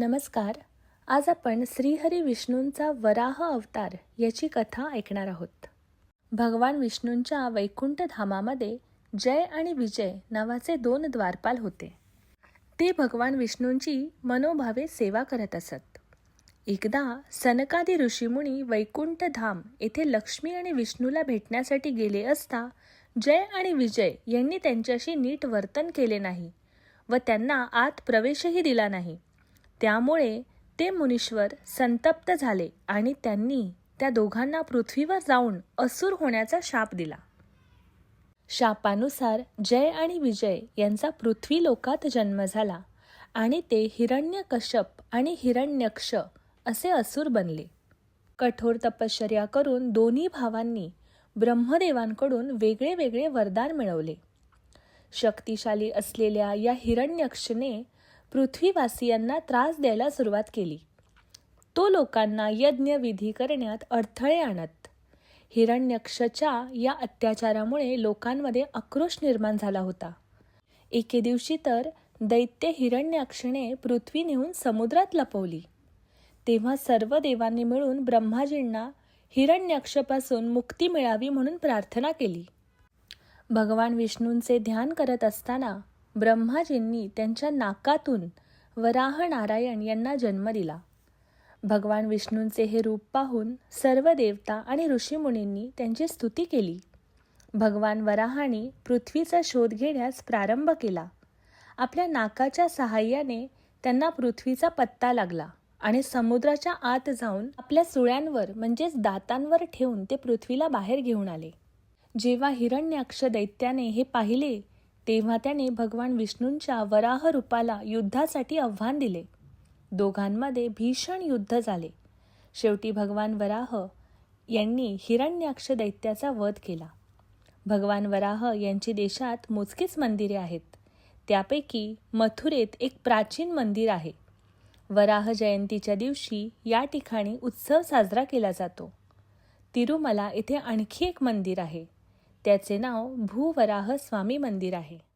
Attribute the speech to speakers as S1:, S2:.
S1: नमस्कार. आज आपण श्रीहरी विष्णूंचा वराह अवतार याची कथा ऐकणार आहोत. भगवान विष्णूंच्या वैकुंठ धामामध्ये जय आणि विजय नावाचे दोन द्वारपाल होते. ते भगवान विष्णूंची मनोभावे सेवा करत असत. एकदा सनकादी ऋषीमुनी वैकुंठ धाम येथे लक्ष्मी आणि विष्णूला भेटण्यासाठी गेले असता जय आणि विजय यांनी त्यांच्याशी नीट वर्तन केले नाही व त्यांना आत प्रवेशही दिला नाही. त्यामुळे ते मुनीश्वर संतप्त झाले आणि त्यांनी त्या दोघांना पृथ्वीवर जाऊन असुर होण्याचा शाप दिला. शापानुसार जय आणि विजय यांचा पृथ्वी लोकात जन्म झाला आणि ते हिरण्यकश्यप आणि हिरण्यक्ष असे असुर बनले. कठोर तपश्चर्या करून दोन्ही भावांनी ब्रह्मदेवांकडून वेगळे वेगळे वरदान मिळवले. शक्तिशाली असलेल्या या हिरण्यक्षने पृथ्वीवासियांना त्रास द्यायला सुरुवात केली. तो लोकांना यज्ञ विधी करण्यात अडथळे आणत. हिरण्यक्षच्या या अत्याचारामुळे लोकांमध्ये आक्रोश निर्माण झाला होता. एके दिवशी तर दैत्य हिरण्याक्षने पृथ्वी नेऊन समुद्रात लपवली. तेव्हा सर्व देवांनी मिळून ब्रह्माजींना हिरण्यक्षपासून मुक्ती मिळावी म्हणून प्रार्थना केली. भगवान विष्णूंचे ध्यान करत असताना ब्रह्माजींनी त्यांच्या नाकातून वराह नारायण यांना जन्म दिला. भगवान विष्णूंचे हे रूप पाहून सर्व देवता आणि ऋषीमुनींनी त्यांची स्तुती केली. भगवान वराहाने पृथ्वीचा शोध घेण्यास प्रारंभ केला. आपल्या नाकाच्या सहाय्याने त्यांना पृथ्वीचा पत्ता लागला आणि समुद्राच्या आत जाऊन आपल्या सुळ्यांवर म्हणजेच दातांवर ठेवून ते पृथ्वीला बाहेर घेऊन आले. जेव्हा हिरण्याक्ष दैत्याने हे पाहिले तेव्हा त्याने भगवान विष्णूंच्या वराह रूपाला युद्धासाठी आव्हान दिले. दोघांमध्ये भीषण युद्ध झाले. शेवटी भगवान वराह यांनी हिरण्याक्ष दैत्याचा वध केला. भगवान वराह यांची देशात मोजकीच मंदिरे आहेत. त्यापैकी मथुरेत एक प्राचीन मंदिर आहे. वराह जयंतीच्या दिवशी या ठिकाणी उत्सव साजरा केला जातो. तिरुमला येथे आणखी एक मंदिर आहे. त्याचे नाव भूवराह स्वामी मंदिर आहे.